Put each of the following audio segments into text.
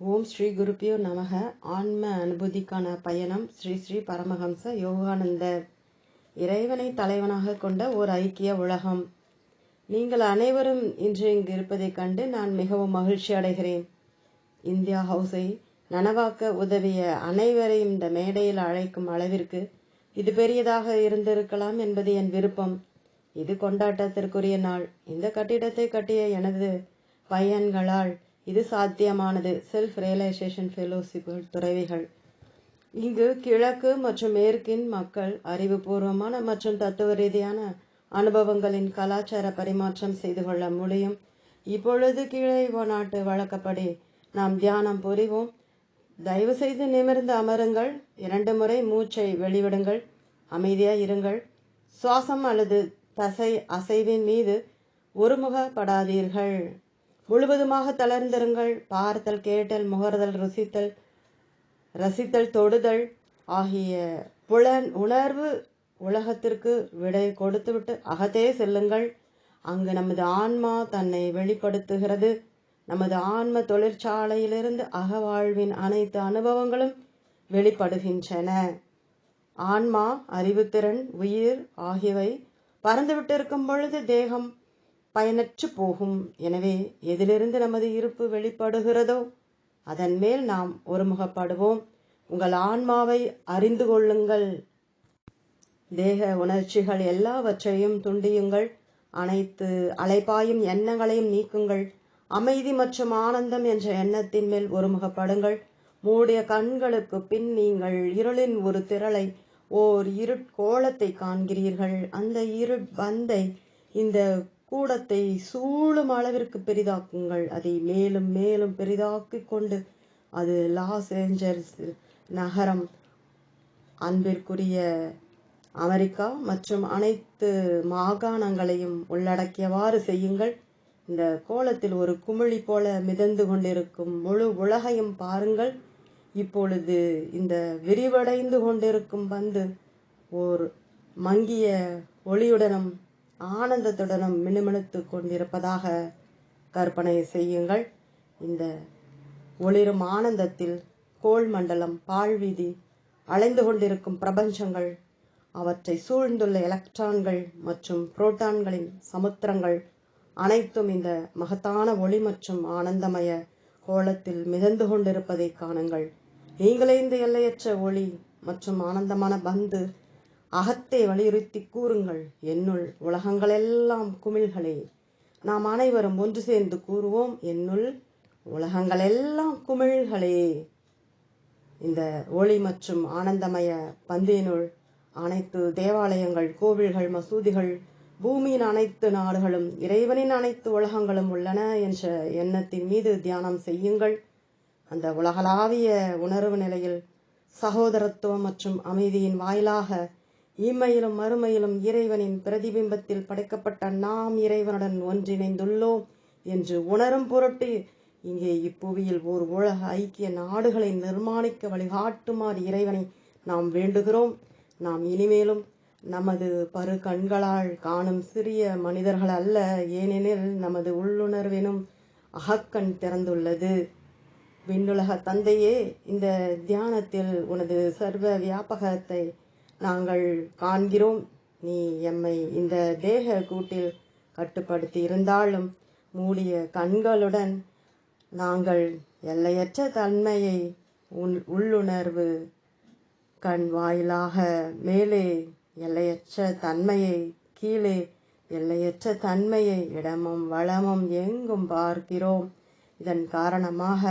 ஓம் ஸ்ரீ குருப்பியோ நமக. ஆன்ம அனுபூதிக்கான பயணம் ஸ்ரீ ஸ்ரீ பரமஹம்ச யோகானந்தர் இறைவனை தலைவனாக கொண்ட ஓர் ஐக்கிய உலகம். நீங்கள் அனைவரும் இன்று இங்கு இருப்பதைக் கண்டு நான் மிகவும் மகிழ்ச்சி அடைகிறேன். இந்தியா ஹவுஸை நனவாக்க உதவிய அனைவரையும் இந்த மேடையில் அழைக்கும் அளவிற்கு இது பெரியதாக இருந்திருக்கலாம் என்பது என் விருப்பம். இது கொண்டாட்டத்திற்குரிய நாள். இந்த கட்டிடத்தை கட்டிய எனது பையன்களால் இது சாத்தியமானது. செல்ஃப் ரியலைசேஷன் ஃபெலோஷிப்புகள் துறவிகள். இங்கு கிழக்கு மற்றும் மேற்கின் மக்கள் அறிவுபூர்வமான மற்றும் தத்துவ ரீதியான அனுபவங்களின் கலாச்சார பரிமாற்றம் செய்து கொள்ள முடியும். இப்பொழுது கீழே நாட்டு வழக்கப்படி நாம் தியானம் புரிவோம். தயவு செய்து நிமிர்ந்து அமருங்கள். இரண்டு முறை மூச்சை வெளிவிடுங்கள். அமைதியாக இருங்கள். சுவாசம் அல்லது தசை அசைவின் மீது ஒருமுகப்படாதீர்கள். முழுவதுமாக தளர்ந்திருங்கள். பார்த்தல் கேட்டல் முகர்தல் ருசித்தல் ரசித்தல் தொடுதல் ஆகிய புலன் உணர்வு உலகத்திற்கு விடை கொடுத்துவிட்டு அகத்தே செல்லுங்கள். அங்கு நமது ஆன்மா தன்னை வெளிப்படுத்துகிறது. நமது ஆன்ம தொழிற்சாலையிலிருந்து அகவாழ்வின் அனைத்து அனுபவங்களும் வெளிப்படுகின்றன. ஆன்மா அறிவுத்திறன் உயிர் ஆகியவை பறந்துவிட்டிருக்கும் பொழுது தேகம் பயனற்று போகும். எனவே எதிலிருந்து நமது இருப்பு வெளிப்படுகிறதோ அதன் மேல் நாம் ஒருமுகப்படுவோம். உங்கள் ஆன்மாவை அறிந்து கொள்ளுங்கள். தேக உணர்ச்சிகள் எல்லாவற்றையும் துண்டியுங்கள். அனைத்து அலைப்பாயும் எண்ணங்களையும் நீக்குங்கள். அமைதி மற்றும் ஆனந்தம் என்ற எண்ணத்தின் மேல் ஒருமுகப்படுங்கள். மூடிய கண்களுக்கு பின் நீங்கள் இருளின் ஒரு திரளை ஓர் இருட் கோலத்தை காண்கிறீர்கள். அந்த இருட் பந்தை இந்த கூடத்தை சூழும் அளவிற்கு பெரிதாக்குங்கள். அதை மேலும் மேலும் பெரிதாக்கி கொண்டு அது லாஸ் ஏஞ்சல்ஸ் நகரம் அன்பிற்குரிய அமெரிக்கா மற்றும் அனைத்து மாகாணங்களையும் உள்ளடக்கியவாறு செய்யுங்கள். இந்த கோலத்தில் ஒரு குமிழி போல மிதந்து கொண்டிருக்கும் முழு உலகையும் பாருங்கள். இப்பொழுது இந்த விரிவடைந்து கொண்டிருக்கும் பந்து ஓர் மங்கிய ஒளியுடனும் ஆனந்தத்துடனும் மினுமினுத்து கொண்டிருப்பதாக கற்பனை செய்யுங்கள். இந்த ஒளிரும் ஆனந்தத்தில் கோள் மண்டலம் பால்வீதி அலைந்து கொண்டிருக்கும் பிரபஞ்சங்கள் அவற்றை சூழ்ந்துள்ள எலக்ட்ரான்கள் மற்றும் புரோட்டான்களின் சமுத்திரங்கள் அனைத்தும் இந்த மகத்தான ஒளி மற்றும் ஆனந்தமய கோலத்தில் மிதந்து கொண்டிருப்பதை காணுங்கள். நீங்களே இந்த எல்லையற்ற ஒளி மற்றும் ஆனந்தமான பந்து அகத்தை வலியுறுத்தி கூறுங்கள். என்னுள் உலகங்களெல்லாம் குமிழ்களே. நாம் அனைவரும் ஒன்று சேர்ந்து கூறுவோம் என்னுள் உலகங்களெல்லாம் குமிழ்களே. இந்த ஒளி மற்றும் ஆனந்தமய பந்தியினுள் அனைத்து தேவாலயங்கள் கோவில்கள் மசூதிகள் பூமியின் அனைத்து நாடுகளும் இறைவனின் அனைத்து உலகங்களும் உள்ளன என்ற எண்ணத்தின் மீது தியானம் செய்யுங்கள். அந்த உலகளாவிய உணர்வு நிலையில் சகோதரத்துவம் மற்றும் அமைதியின் வாயிலாக இம்மையிலும் மறுமையிலும் இறைவனின் பிரதிபிம்பத்தில் படைக்கப்பட்ட நாம் இறைவனுடன் ஒன்றிணைந்துள்ளோம் என்று உணரும் பொருட்டு இங்கே இப்புவியில் ஓர் உலக ஐக்கிய நாடுகளை நிர்மாணிக்க வழிகாட்டுமாறு இறைவனை நாம் வேண்டுகிறோம். நாம் இனிமேலும் நமது பரு கண்களால் காணும் சிறிய மனிதர்கள் அல்ல ஏனெனில் நமது உள்ளுணர்வினும் அகக்கண் திறந்துள்ளது. விண்ணுலக தந்தையே இந்த தியானத்தில் உனது சர்வ வியாபகத்தை நாங்கள் காண்கிறோம். நீ எம்மை இந்த தேக கூட்டில் கட்டுப்படுத்தி இருந்தாலும் மூடிய கண்களுடன் நாங்கள் எல்லையற்ற தன்மையை உள் உள்ளுணர்வு கண் வாயிலாக மேலே எல்லையற்ற தன்மையை கீழே எல்லையற்ற தன்மையை இடமும் வளமும் எங்கும் பார்க்கிறோம். இதன் காரணமாக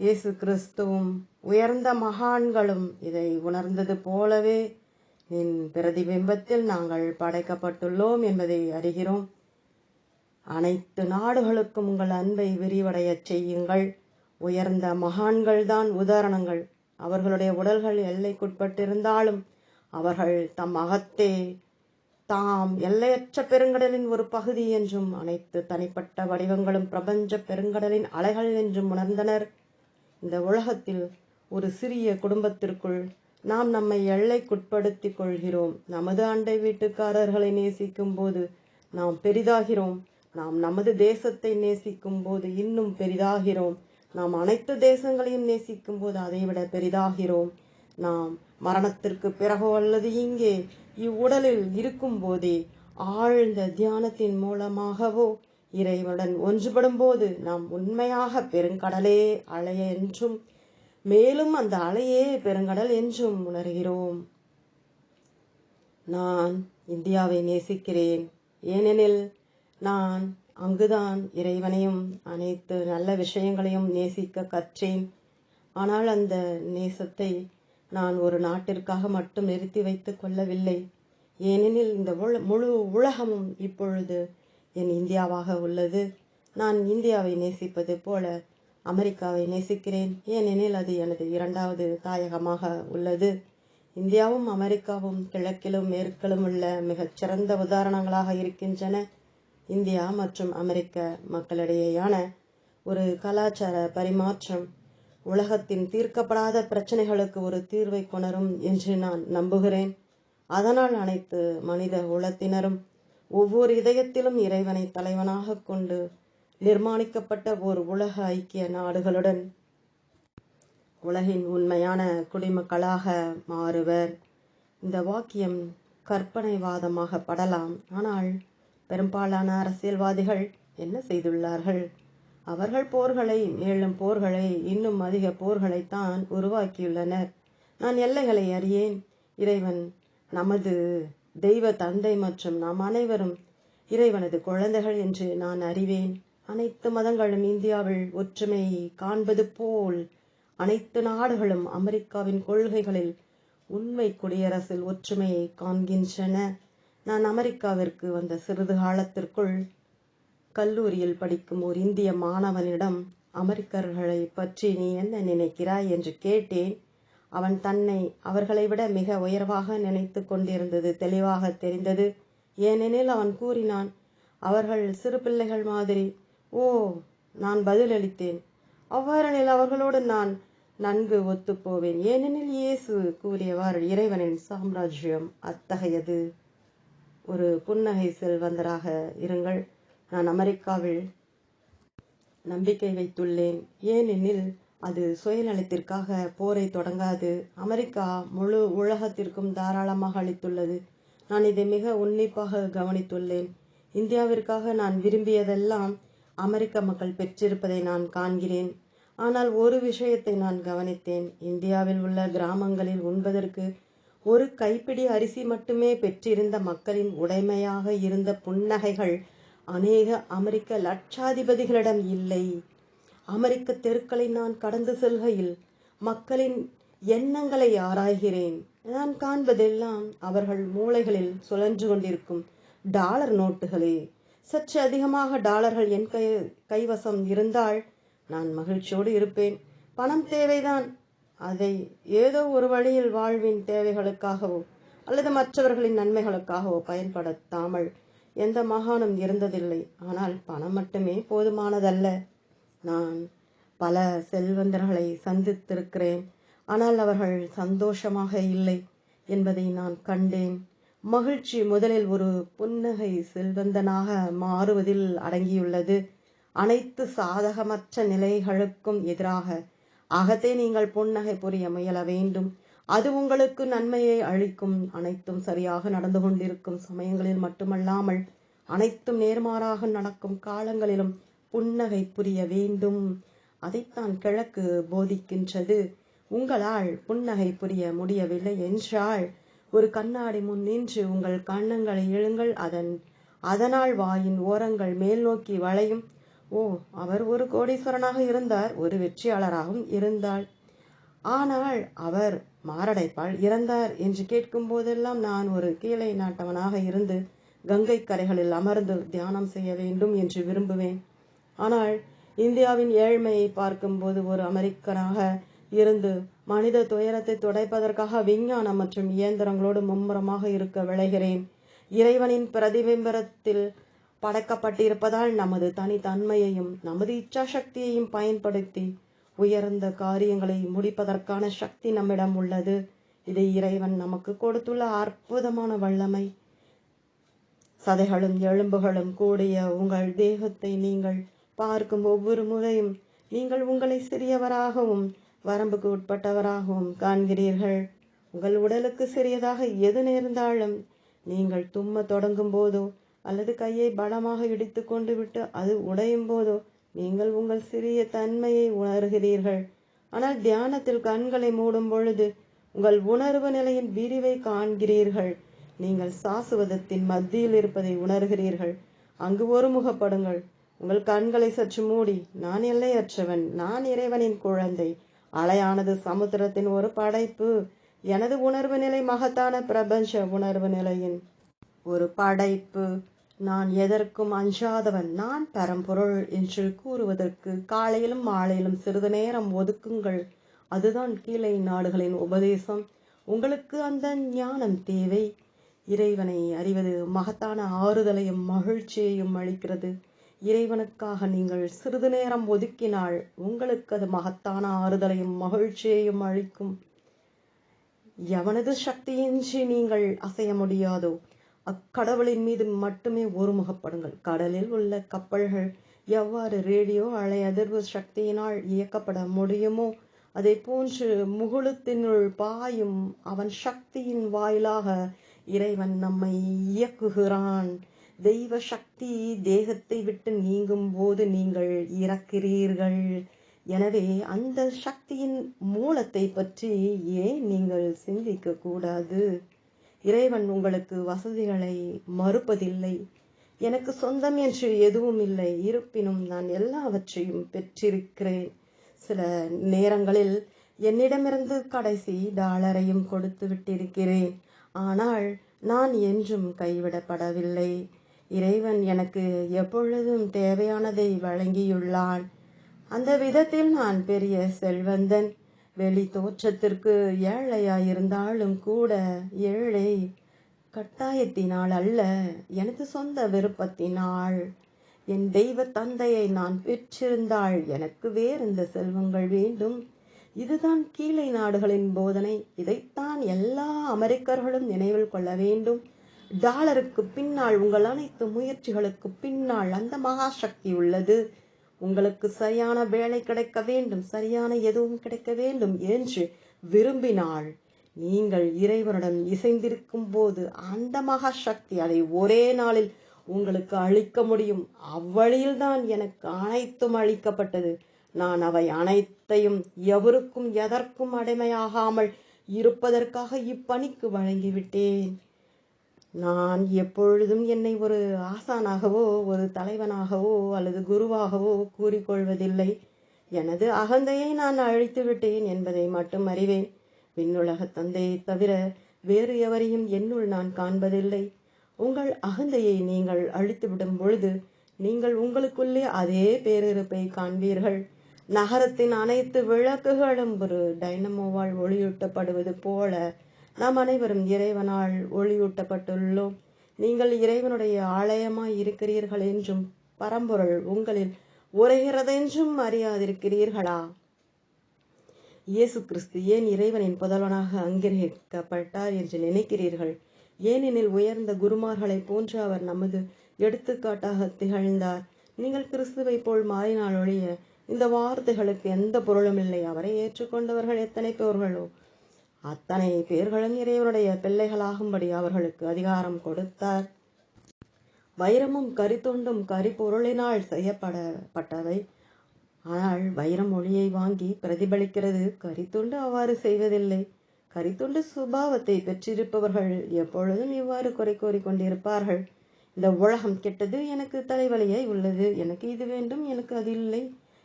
இயேசு கிறிஸ்துவும் உயர்ந்த மகான்களும் இதை உணர்ந்தது போலவே என் பிரதிபிம்பத்தில் நாங்கள் படைக்கப்பட்டுள்ளோம் என்பதை அறிகிறோம். அனைத்து நாடுகளுக்கும் உங்கள் அன்பை விரிவடையச் செய்யுங்கள். உயர்ந்த மகான்கள் தான் உதாரணங்கள். அவர்களுடைய உடல்கள் எல்லைக்குட்பட்டிருந்தாலும் அவர்கள் தம் அகத்தே தாம் எல்லையற்ற பெருங்கடலின் ஒரு பகுதி என்றும் அனைத்து தனிப்பட்ட வடிவங்களும் பிரபஞ்ச பெருங்கடலின் அலைகள் என்றும் உணர்ந்தனர். இந்த உலகத்தில் ஒரு சிறிய குடும்பத்திற்குள் நாம் நம்மை எல்லைக்குட்படுத்திக் கொள்கிறோம். நமது அண்டை வீட்டுக்காரர்களை நேசிக்கும் போது நாம் பெரிதாகிறோம். நாம் நமது தேசத்தை நேசிக்கும் போது இன்னும் பெரிதாகிறோம். நாம் அனைத்து தேசங்களையும் நேசிக்கும் போது அதைவிட பெரிதாகிறோம். நாம் மரணத்திற்கு பிறகோ அல்லது இங்கே இவ்வுடலில் இருக்கும் போதே ஆழ்ந்த தியானத்தின் மூலமாகவோ இறைவனுடன் ஒன்றுபடும் போது நாம் உண்மையாக பெருங்கடலே அலைய என்றும் மேலும் அந்த அலையே பெருங்கடல் என்றும் உணர்கிறோம். நான் இந்தியாவை நேசிக்கிறேன். ஏனெனில் நான் அங்குதான் இறைவனையும் அனைத்து நல்ல விஷயங்களையும் நேசிக்க கற்றேன். ஆனால் அந்த நேசத்தை நான் ஒரு நாட்டிற்காக மட்டும் நிறுத்தி வைத்துக் கொள்ளவில்லை. ஏனெனில் இந்த முழு உலகமும் இப்பொழுது என் இந்தியாவாக உள்ளது. நான் இந்தியாவை நேசிப்பது போல அமெரிக்காவை நேசிக்கிறேன். ஏனெனில் அது எனது இரண்டாவது தாயகமாக உள்ளது. இந்தியாவும் அமெரிக்காவும் கிழக்கிலும் மேற்கிலும் உள்ள மிகச்சிறந்த உதாரணங்களாக இருக்கின்றன. இந்தியா மற்றும் அமெரிக்க மக்களிடையேயான ஒரு கலாச்சார பரிமாற்றம் உலகத்தின் தீர்க்கப்படாத பிரச்சனைகளுக்கு ஒரு தீர்வை கொணரும் என்று நான் நம்புகிறேன். அதனால் அனைத்து மனித உலத்தினரும் ஒவ்வொரு இதயத்திலும் இறைவனை தலைவனாக கொண்டு நிர்மாணிக்கப்பட்ட ஒரு உலக ஐக்கிய நாடுகளுடன் உலகின் உண்மையான குடிமக்களாக மாறுவர். இந்த வாக்கியம் கற்பனைவாதமாக படலாம். ஆனால் பெரும்பாலான அரசியல்வாதிகள் என்ன செய்துள்ளார்கள்? அவர்கள் போர்களை மேலும் போர்களை இன்னும் அதிக போர்களைத்தான் உருவாக்கியுள்ளனர். நான் எல்லைகளை அறியேன். இறைவன் நமது தெய்வ தந்தை மற்றும் நாம் அனைவரும் இறைவனது குழந்தைகள் என்று நான் அறிவேன். அனைத்து மதங்களும் இந்தியாவில் ஒற்றுமையை காண்பது போல் அனைத்து நாடுகளும் அமெரிக்காவின் கொள்கைகளில் உண்மை குடியரசில் ஒற்றுமையை காண்கின்றன. நான் அமெரிக்காவிற்கு வந்த சிறிது காலத்திற்குள் கல்லூரியில் படிக்கும் ஒரு இந்திய மாணவனிடம் அமெரிக்கர்களை பற்றி நீ என்ன நினைக்கிறாய்? என்று கேட்டேன். அவன் தன்னை அவர்களை விட மிக உயர்வாக நினைத்து கொண்டிருந்தது தெளிவாக தெரிந்தது. ஏனெனில் அவன் கூறினான் அவர்கள் சிறு பிள்ளைகள் மாதிரி ஓ நான் பதிலளித்தேன். அவ்வாறெனில் அவர்களோடு நான் நன்கு ஒத்துப்போவேன் ஏனெனில் இயேசு கூறியவாறு இறைவனின் சாம்ராஜ்யம் அத்தகையது. ஒரு புன்னகை செல்வந்தராக இருங்கள். நான் அமெரிக்காவில் நம்பிக்கை வைத்துள்ளேன். ஏனெனில் அது சுயநலத்திற்காக போரை தொடங்காது. அமெரிக்கா முழு உலகத்திற்கும் தாராளமாக அளித்துள்ளது. நான் இதை மிக உன்னிப்பாக கவனித்துள்ளேன். இந்தியாவிற்காக நான் விரும்பியதெல்லாம் அமெரிக்க மக்கள் பெற்றிருப்பதை நான் காண்கிறேன். ஆனால் ஒரு விஷயத்தை நான் கவனித்தேன். இந்தியாவில் உள்ள கிராமங்களில் உண்பதற்கு ஒரு கைப்பிடி அரிசி மட்டுமே பெற்றிருந்த மக்களின் உடைமையாக இருந்த புன்னகைகள் அநேக அமெரிக்க லட்சாதிபதிகளிடம் இல்லை. அமெரிக்க தெருக்களை நான் கடந்து செல்கையில் மக்களின் எண்ணங்களை ஆராய்கிறேன். நான் காண்பதெல்லாம் அவர்கள் மூளைகளில் சுழன்று கொண்டிருக்கும் டாலர் நோட்டுகளே. சற்று அதிகமாக டாலர்கள் என் கை கைவசம் இருந்தால் நான் மகிழ்ச்சியோடு இருப்பேன். பணம் தேவைதான். அதை ஏதோ ஒரு வழியில் வாழ்வின் தேவைகளுக்காகவோ அல்லது மற்றவர்களின் நன்மைகளுக்காகவோ பயன்படுத்தாமல் எந்த மாகாணம் இருந்ததில்லை. ஆனால் பணம் மட்டுமே போதுமானதல்ல. நான் பல செல்வந்தர்களை சந்தித்திருக்கிறேன். ஆனால் அவர்கள் சந்தோஷமாக இல்லை என்பதை நான் கண்டேன். மகிழ்ச்சி முதலில் ஒரு புன்னகை செல்வந்தனாக மாறுவதில் அடங்கியுள்ளது. அனைத்து சாதகமற்ற நிலைகளுக்கும் எதிராக அகத்தே நீங்கள் புன்னகை புரிய முயல வேண்டும். அது உங்களுக்கு நன்மையை அளிக்கும். அனைத்தும் சரியாக நடந்து கொண்டிருக்கும் சமயங்களில் மட்டுமல்லாமல் அனைத்தும் நேர்மாறாக நடக்கும் காலங்களிலும் புன்னகை புரிய வேண்டும். அதைத்தான் கிழக்கு போதிக்கின்றது. உங்களால் புன்னகை புரிய முடியவில்லை என்றால் ஒரு கண்ணாடி முன் நின்று உங்கள் கண்ணங்களை எழுங்கள் அதன் அதனால் வாயின் ஓரங்கள் மேல் நோக்கி வளையும். ஓ அவர் ஒரு கோடீஸ்வரனாக இருந்தார் ஒரு வெற்றியாளராகவும் இருந்தாள். ஆனால் அவர் மாரடைப்பால் இறந்தார் என்று கேட்கும் போதெல்லாம் நான் ஒரு கீழே நாட்டவனாக இருந்து கங்கை கரைகளில் அமர்ந்து தியானம் செய்ய வேண்டும் என்று விரும்புவேன். ஆனால் இந்தியாவின் ஏழ்மையை பார்க்கும்போது ஒரு அமெரிக்கனாக இருந்து மனித துயரத்தை துடைப்பதற்காக விஞ்ஞானம் மற்றும் இயந்திரங்களோடு மும்முரமாக இருக்க விளைகிறேன். இறைவனின் பிரதிபிம்பரத்தில் படைக்கப்பட்டிருப்பதால் நமது தனித்தன்மையையும் நமது இச்சா சக்தியையும் பயன்படுத்தி உயர்ந்த காரியங்களை முடிப்பதற்கான சக்தி நம்மிடம் உள்ளது. இது இறைவன் நமக்கு கொடுத்துள்ள அற்புதமான வல்லமை. சதைகளும் எலும்புகளும் கூடிய உங்கள் தேகத்தை நீங்கள் பார்க்கும் ஒவ்வொரு முறையும் நீங்கள் உங்களை சிறியவராகவும் வரம்புக்கு உட்பட்டவராகவும் காண்கிறீர்கள். உங்கள் உடலுக்கு சிறியதாக எது நேர்ந்தாலும் நீங்கள் தும்ம தொடங்கும் போதோ அல்லது கையை பலமாக இடித்து கொண்டு விட்டு அது உடையும் போதோ நீங்கள் உங்கள் சிறிய தன்மையை உணர்கிறீர்கள். ஆனால் தியானத்தில் கண்களை மூடும் பொழுது உங்கள் உணர்வு நிலையின் விரிவை காண்கிறீர்கள். நீங்கள் சாசுவதத்தின் மத்தியில் இருப்பதை உணர்கிறீர்கள். அங்கு ஒருமுகப்படுங்கள். உங்கள் கண்களை சற்று மூடி நான் எல்லையற்றவன் நான் இறைவனின் குழந்தை அலையானது சமுத்திரத்தின் ஒரு படைப்பு. எனது உணர்வு நிலை மகத்தான பிரபஞ்ச உணர்வு நிலையின் ஒரு படைப்பு. நான் எதற்கும் அஞ்சாதவன் நான் பரம்பொருள் என்று கூறுவதற்கு காலையிலும் மாலையிலும் சிறிது நேரம் ஒதுக்குங்கள். அதுதான் கீழே நாடுகளின் உபதேசம். உங்களுக்கு அந்த ஞானம் தேவை. இறைவனை அறிவது மகத்தான ஆறுதலையும் மகிழ்ச்சியையும் அளிக்கிறது. இறைவனுக்காக நீங்கள் சிறிது நேரம் ஒதுக்கினால் உங்களுக்கு அது மகத்தான ஆறுதலையும் மகிழ்ச்சியையும் அளிக்கும். எவனது சக்தியின்றி நீங்கள் அசைய முடியாதோ அக்கடவுளின் மீது மட்டுமே ஒருமுகப்படுங்கள். கடலில் உள்ள கப்பல்கள் எவ்வாறு ரேடியோ அலை அதிர்வு சக்தியினால் இயக்கப்பட முடியுமோ அதை போன்று முகுளத்தினுள் பாயும் அவன் சக்தியின் வாயிலாக இறைவன் நம்மை இயக்குகிறான். தெய்வ சக்தி தேகத்தை விட்டு நீங்கும் போது நீங்கள் இறக்கிறீர்கள். எனவே அந்த சக்தியின் மூலத்தை பற்றி ஏன் நீங்கள் சிந்திக்க கூடாது? இறைவன் உங்களுக்கு வசதிகளை மறுப்பதில்லை. எனக்கு சொந்தம் என்று எதுவும் இல்லை. இருப்பினும் நான் எல்லாவற்றையும் பெற்றிருக்கிறேன். சில நேரங்களில் என்னிடமிருந்து கடைசி டாலரையும் கொடுத்து விட்டிருக்கிறேன் ஆனால் நான் என்றும் கைவிடப்படவில்லை. இறைவன் எனக்கு எப்பொழுதும் தேவையானதை வழங்கியுள்ளான். அந்த விதத்தில் நான் பெரிய செல்வந்தன். வெளி தோற்றத்திற்கு ஏழையாயிருந்தாலும் கூட ஏழை கட்டாயத்தினால் அல்ல எனது சொந்த விருப்பத்தினால். என் தெய்வ தந்தையை நான் பெற்றிருந்தால் எனக்கு வேறெந்த செல்வங்கள் வேண்டும். இதுதான் கீழே நாடுகளின் போதனை. இதைத்தான் எல்லா அமெரிக்கர்களும் நினைவில் கொள்ள வேண்டும். டாலருக்கு பின்னால் உங்கள் அனைத்து முயற்சிகளுக்கு பின்னால் அந்த மகாசக்தி உள்ளது. உங்களுக்கு சரியான வேலை கிடைக்க வேண்டும் சரியான எதுவும் கிடைக்க வேண்டும் என்று விரும்பினால் நீங்கள் இறைவனுடன் இசைந்திருக்கும் போது அந்த மகாசக்தி அதை ஒரே நாளில் உங்களுக்கு அளிக்க முடியும். அவ்வழியில்தான் எனக்கு அனைத்தும் அளிக்கப்பட்டது. நான் அவை அனைத்தையும் எவருக்கும் எதற்கும் அடிமையாகாமல் இருப்பதற்காக இப்பணிக்கு வழங்கிவிட்டேன். நான் எப்பொழுதும் என்னை ஒரு ஆசானாகவோ ஒரு தலைவனாகவோ அல்லது குருவாகவோ கூறிக்கொள்வதில்லை. எனது அகந்தையை நான் அழித்து விட்டேன் என்பதை மட்டும் அறிவேன். விண்ணுலக தந்தையை தவிர வேறு எவரையும் என்னுள் நான் காண்பதில்லை. உங்கள் அகந்தையை நீங்கள் அழித்துவிடும் பொழுது நீங்கள் உங்களுக்குள்ளே அதே பேரிருப்பை காண்பீர்கள். நகரத்தின் அனைத்து விளக்குகளும் ஒரு டைனமோவால் ஒளியூட்டப்படுவது போல நாம் அனைவரும் இறைவனால் ஒளியூட்டப்பட்டுள்ளோம். நீங்கள் இறைவனுடைய ஆலயமாய் இருக்கிறீர்கள் என்றும் பரம்பொருள் உங்களில் உரைகிறதென்றும் அறியாதிருக்கிறீர்களா? இயேசு கிறிஸ்து ஏன் இறைவனின் புதல்வனாக அங்கீகரிக்கப்பட்டார் என்று நினைக்கிறீர்கள்? ஏனெனில் உயர்ந்த குருமார்களை போன்று அவர் நமது எடுத்துக்காட்டாக திகழ்ந்தார். நீங்கள் கிறிஸ்துவை போல் மாறினால் ஒழிய இந்த வார்த்தைகளுக்கு எந்த பொருளும் இல்லை. அவரை ஏற்றுக்கொண்டவர்கள் எத்தனை பேர்களோ அத்தனை பேர்களும் இறைவனுடைய பிள்ளைகளாகும்படி அவர்களுக்கு அதிகாரம் கொடுத்தார். வைரமும் கரித்துண்டும் கரிப்பொருளினால் செய்யப்படப்பட்டவை. ஆனால் வைரம் ஒளியை வாங்கி பிரதிபலிக்கிறது. கரித்துண்டு அவ்வாறு செய்வதில்லை. கரித்துண்டு சுபாவத்தை பெற்றிருப்பவர்கள் எப்பொழுதும் இவ்வாறு குறை கூறிக்கொண்டிருப்பார்கள் இந்த உலகம் கெட்டது எனக்கு தலைவலியாய் உள்ளது. எனக்கு இது வேண்டும். எனக்கு அது இல்லை.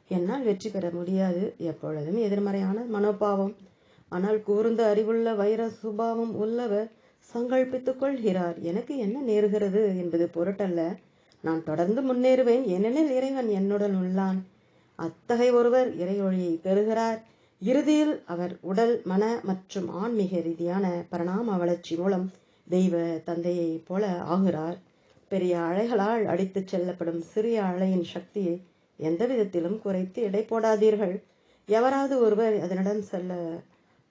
என்னால் வெற்றி பெற முடியாது. எப்பொழுதும் எதிர்மறையான மனோபாவம். ஆனால் கூர்ந்த அறிவுள்ள வைர சுபாவம் உள்ளவர் சங்கல்பித்துக் கொள்கிறார். எனக்கு என்ன நேருகிறது என்பது பொருட்டல்ல. நான் தொடர்ந்து முன்னேறுவேன். ஏனெனில் இறைவன் என்னுடன் உள்ளான். அத்தகைய ஒருவர் இறையொழியை பெறுகிறார். இறுதியில் அவர் உடல் மன மற்றும் ஆன்மீக ரீதியான பரிணாம வளர்ச்சி மூலம் தெய்வ தந்தையைப் போல ஆகிறார் பெரிய அலைகளால் அடித்துச் செல்லப்படும் சிறிய அலையின் சக்தியை எந்த விதத்திலும் குறைத்து எடை போடாதீர்கள். எவராவது ஒருவர் அதனிடம் செல்ல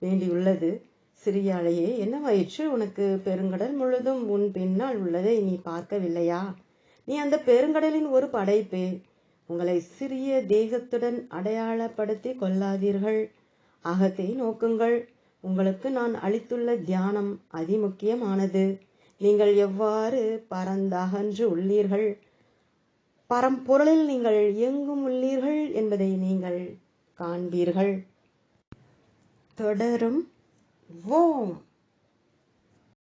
வேண்டியுள்ளது. சிறிய அலையே என்னவாயிற்று உனக்கு பெருங்கடல் முழுதும் உன் பின்னால் உள்ளதை நீ பார்க்கவில்லையா? நீ அந்த பெருங்கடலின் ஒரு படைப்பே. உங்களை சிறிய தேகத்துடன் அடையாளப்படுத்திக் கொள்ளாதீர்கள். அகத்தை நோக்குங்கள். உங்களுக்கு நான் அளித்துள்ள தியானம் அதிமுக்கியமானது. நீங்கள் எவ்வாறு பரந்தகன்று உள்ளீர்கள்? பரம்பொருளில் நீங்கள் எங்கும் உள்ளீர்கள் என்பதை நீங்கள் காண்பீர்கள். தொடரும். ஓம்.